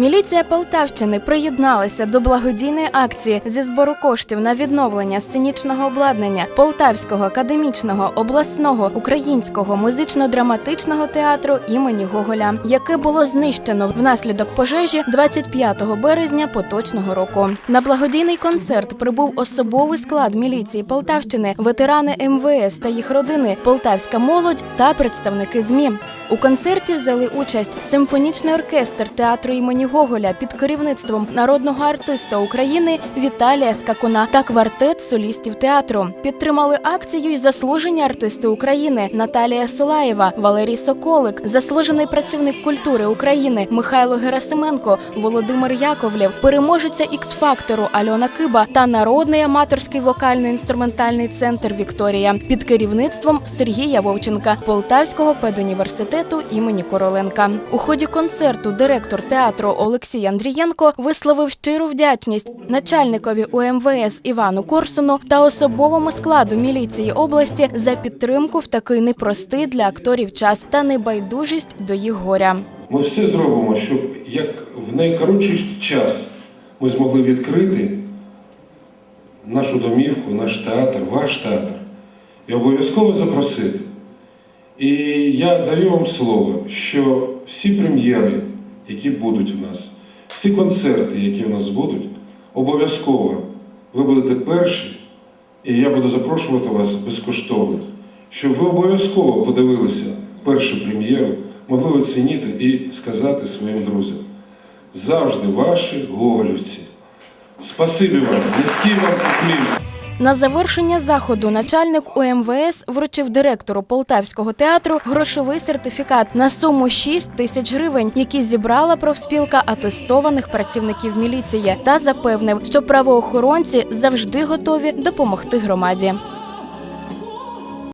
Міліція Полтавщини приєдналася до благодійної акції зі збору коштів на відновлення сценічного обладнання Полтавського академічного обласного українського музично-драматичного театру імені Гоголя, яке було знищено внаслідок пожежі 25 березня поточного року. На благодійний концерт прибув особовий склад міліції Полтавщини, ветерани МВС та їх родини, полтавська молодь та представники ЗМІ. У концерті взяли участь симфонічний оркестр театру імені Гоголя під керівництвом народного артиста України Віталія Скакуна та квартет солістів театру. Підтримали акцію й заслужені артисти України Наталія Солаєва, Валерій Соколик, заслужений працівник культури України Михайло Герасименко, Володимир Яковлєв, переможеця Ікс-фактору Альона Киба та народний аматорський вокально-інструментальний центр Вікторія під керівництвом Сергія Вовченка Полтавського педуніверситету імені Короленка. У ході концерту директор театру Олексій Андрієнко висловив щиру вдячність начальникові УМВС Івану Корсуну та особовому складу міліції області за підтримку в такий непростий для акторів час та небайдужість до їх горя. Ми все зробимо, щоб як в найкоротший час ми змогли відкрити нашу домівку, наш театр, ваш театр і обов'язково запросити. І я даю вам слово, що всі прем'єри, які будуть в нас, всі концерти, які в нас будуть, обов'язково ви будете перші, і я буду запрошувати вас безкоштовно, щоб ви обов'язково подивилися першу прем'єру, могли оцінити і сказати своїм друзям. Завжди ваші гоголівці. Спасибі вам, низький вам уклін. На завершення заходу начальник УМВС вручив директору Полтавського театру грошовий сертифікат на суму 6 тисяч гривень, які зібрала профспілка атестованих працівників міліції, та запевнив, що правоохоронці завжди готові допомогти громаді.